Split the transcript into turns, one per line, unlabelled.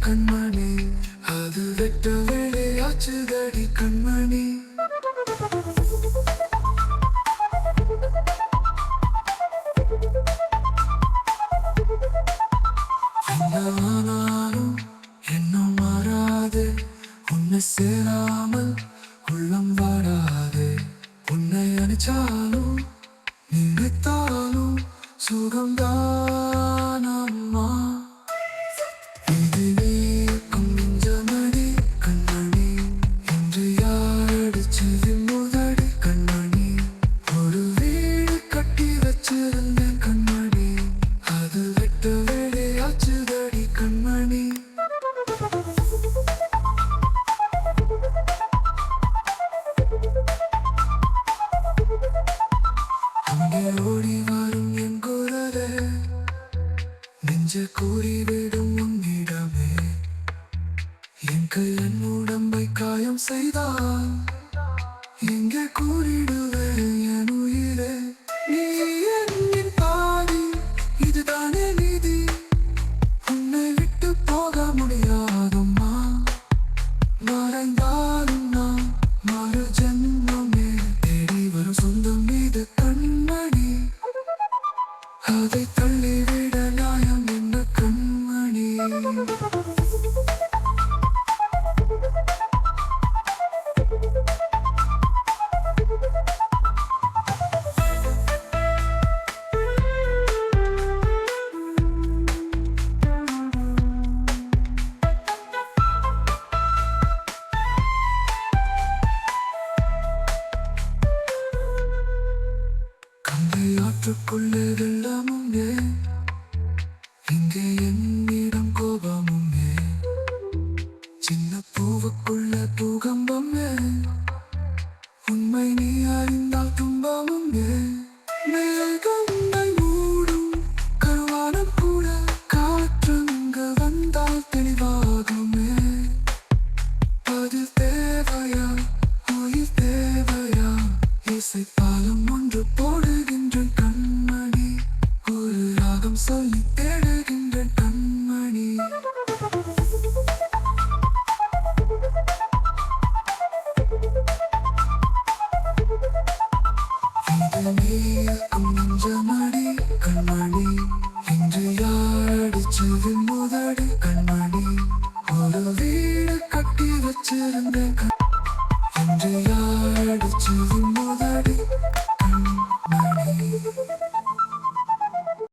கண்மணி. அது வெட்ட வெளியாச்சுதடி கண்மணி. என்ன ஆனாலும் மாறாது. உன்னை சேராமல் உள்ளம் வாடாது உன்னை அணிச்சாலும் நினைத்தாலும் சுகம்தான். நெஞ்ச கூறிவிடும் உன்னிடமே. என் கையன் உடம்பை காயம் செய்தால் எங்கே கூறிடுவேன் என் உயிரே. நீ என் பாதி இதுதானே நீதி. உன்னை விட்டு போக முடியாதம்மா. மறைந்தாலும் நான் மறு ஜென்மமே தேடி வரும் சொந்தம் மீது கண்மணி. அதை தள்ளிவிட. கண்மணி வெள்ளமும் ஏன்? இங்கே என்னிடம் பூவுக்குள்ள பூகம்பம் உண்மை நீ அறிந்தால் துன்பமும் ஏன் மேகங்கள் மூடும் கருவான கூட காற்றங்கு வந்தால் தெளிவாகுமே அது தேவையா? உயிர் தேவையா? இசை பாலம் ஒன்று போடுகின்ற கண்மணி ஒரு ராகம் சொல்லி நீருக்கும் மஞ்சமடி கண்மணி இன்று யாரடிச்சது முதடி கண்மணி ஒரு வீடு கட்டி வச்சிருந்த இன்று யாரடிச்சது முதடி